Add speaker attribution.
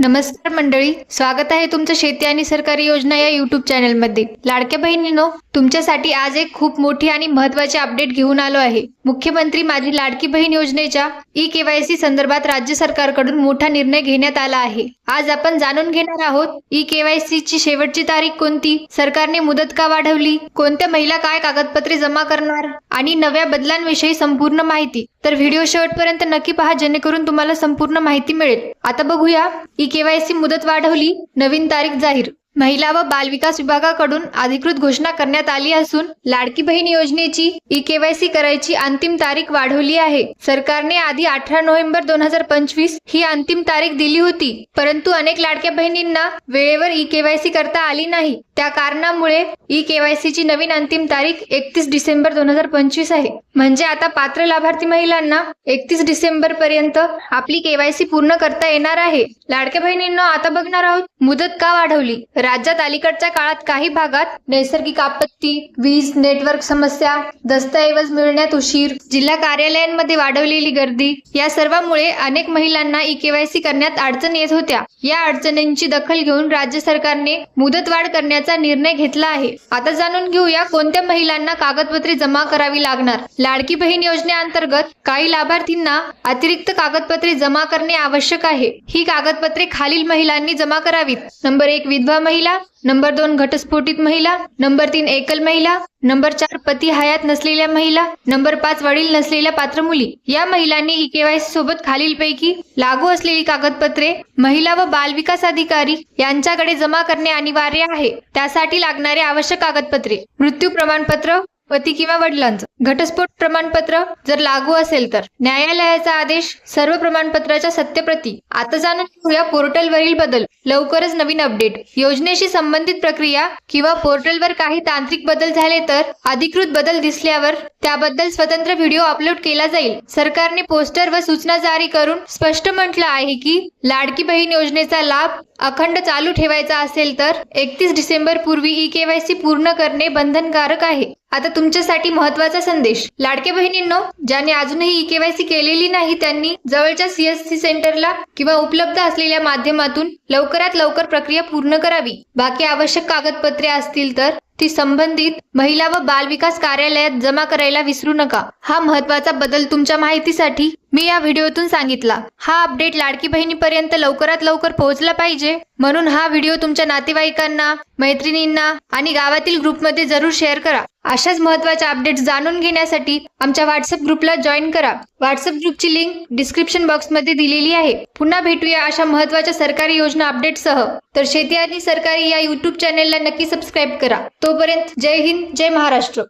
Speaker 1: नमस्कार मंडळी स्वागत आहे तुमचं शेती आणि सरकारी योजना या युट्यूब चॅनलमध्ये लाडक्या बहिणींनो तुमच्यासाठी आज एक खूप मोठी आणि महत्वाची अपडेट घेऊन आलो आहे. मुख्यमंत्री माझी लाडकी बहीण योजनेच्या ई केवायसी संदर्भात राज्य सरकारकडून मोठा निर्णय घेण्यात आला आहे. आज आपण जाणून घेणार आहोत ई केवायसी ची शेवटची तारीख कोणती सरकारने मुदत का वाढवली कोणत्या महिला काय कागदपत्रे जमा करणार आणि नव्या बदलांविषयी संपूर्ण माहिती. तर व्हिडिओ शेवटपर्यंत नक्की पहा जेणेकरून तुम्हाला संपूर्ण माहिती मिळेल. आता बघूया ई केवायसी मुदत वाढवली नवीन तारीख जाहीर महिला व बालविकास विभागाकडून अधिकृत घोषणा करण्यात आली असून लाडकी बहीण योजनेची ई केवायसी करायची अंतिम तारीख वाढवली आहे. सरकारने आधी अठरा नोव्हेंबर दोन हजार पंचवीस ही अंतिम तारीख दिली होती परंतु अनेक लाडक्या बहिणींना वेळेवर ई केवायसी करता आली नाही. त्या कारणामुळे ई केवायसी ची नवीन अंतिम तारीख एकतीस डिसेंबर दोन हजार पंचवीस आहे. म्हणजे आता पात्र लाभार्थी महिलांना एकतीस डिसेंबर पर्यंत आपली केवायसी पूर्ण करता येणार आहे. लाडक्या बहिणींना आता बघणार आहोत मुदत का वाढवली? राज्यात अलीकडच्या काळात काही भागात नैसर्गिक आपत्ती वीज नेटवर्क समस्या दस्तऐवज मिळण्यात उशीर जिल्हा कार्यालयांमध्ये वाढवलेली गर्दी या सर्वांमुळे अनेक महिलांना ई केवायसी करण्यात अडचण येत होत्या. या अडचणींची दखल घेऊन राज्य सरकारने मुदतवाढ करण्याचा निर्णय घेतला आहे. आता जाणून घेऊया कोणत्या महिलांना कागदपत्रे जमा करावी लागणार. लाडकी बहीण योजनेअंतर्गत काही लाभार्थींना अतिरिक्त कागदपत्रे जमा करणे आवश्यक आहे. ही कागदपत्रे खालील महिलांनी जमा करावीत. नंबर एक विधवा महिला नंबर दोन घटस्फोटित महिला नंबर तीन एकल महिला नंबर चार पती हयात नसलेल्या महिला नंबर पाच वडील नसलेल्या पात्र मुली. या महिलांनी ई केवायसी सोबत खालीलपैकी लागू असलेली कागदपत्रे महिला व बालविकास अधिकारी यांच्याकडे जमा करणे अनिवार्य आहे. त्यासाठी लागणारे आवश्यक कागदपत्रे मृत्यू प्रमाणपत्र पती किंवा वडिलांचं. घटस्फोट प्रमाणपत्र जर लागू असेल तर. न्यायालयाचा आदेश सर्व प्रमाणपत्राच्या सत्यप्रती. आता जाणून घेऊया पोर्टलवरील बदल. लवकरच नवीन अपडेट. योजनेशी संबंधित प्रक्रिया किंवा पोर्टलवर काही तांत्रिक बदल झाले तर अधिकृत बदल दिसल्यावर त्याबद्दल स्वतंत्र व्हिडिओ अपलोड केला जाईल. सरकारने पोस्टर व सूचना जारी करून स्पष्ट म्हटलं आहे की लाडकी बहीण योजनेचा लाभ अखंड चालू ठेवायचा असेल तर एकतीस डिसेंबर पूर्वी ई केवायसी पूर्ण करणे बंधनकारक आहे. आता तुमच्यासाठी महत्त्वाचा संदेश. लाडके बहिणींनो ज्यांनी अजूनही ई केवायसी केलेली नाही त्यांनी जवळच्या सीएससी सेंटरला किंवा उपलब्ध असलेल्या माध्यमातून लवकरात लवकर प्रक्रिया पूर्ण करावी. बाकी आवश्यक कागदपत्रे असतील तर ती संबंधित महिला व बाल विकास कार्यालयात जमा करायला विसरू नका. हा महत्त्वाचा बदल तुमच्या माहितीसाठी मी या व्हिडिओतून सांगितला हा अपडेट लाडकी बहिणीपर्यंत लवकरात लवकर पोहोचला पाहिजे. म्हणून हा व्हिडिओ तुमच्या नातेवाईकांना मैत्रिणींना आणि गावातील ग्रुपमध्ये जरूर शेअर करा. अशाच महत्त्वाच्या अपडेट्स जाणून घेण्यासाठी आमच्या व्हॉट्सअप ग्रुपला जॉईन करा. व्हॉट्सअप ग्रुपची लिंक डिस्क्रिप्शन बॉक्समध्ये दिलेली आहे. पुन्हा भेटूया अशा महत्त्वाच्या सरकारी योजना अपडेटसह तर शेती आणि सरकारी या युट्यूब चॅनेलला नक्की सबस्क्राईब करा. तोपर्यंत जय हिंद जय महाराष्ट्र.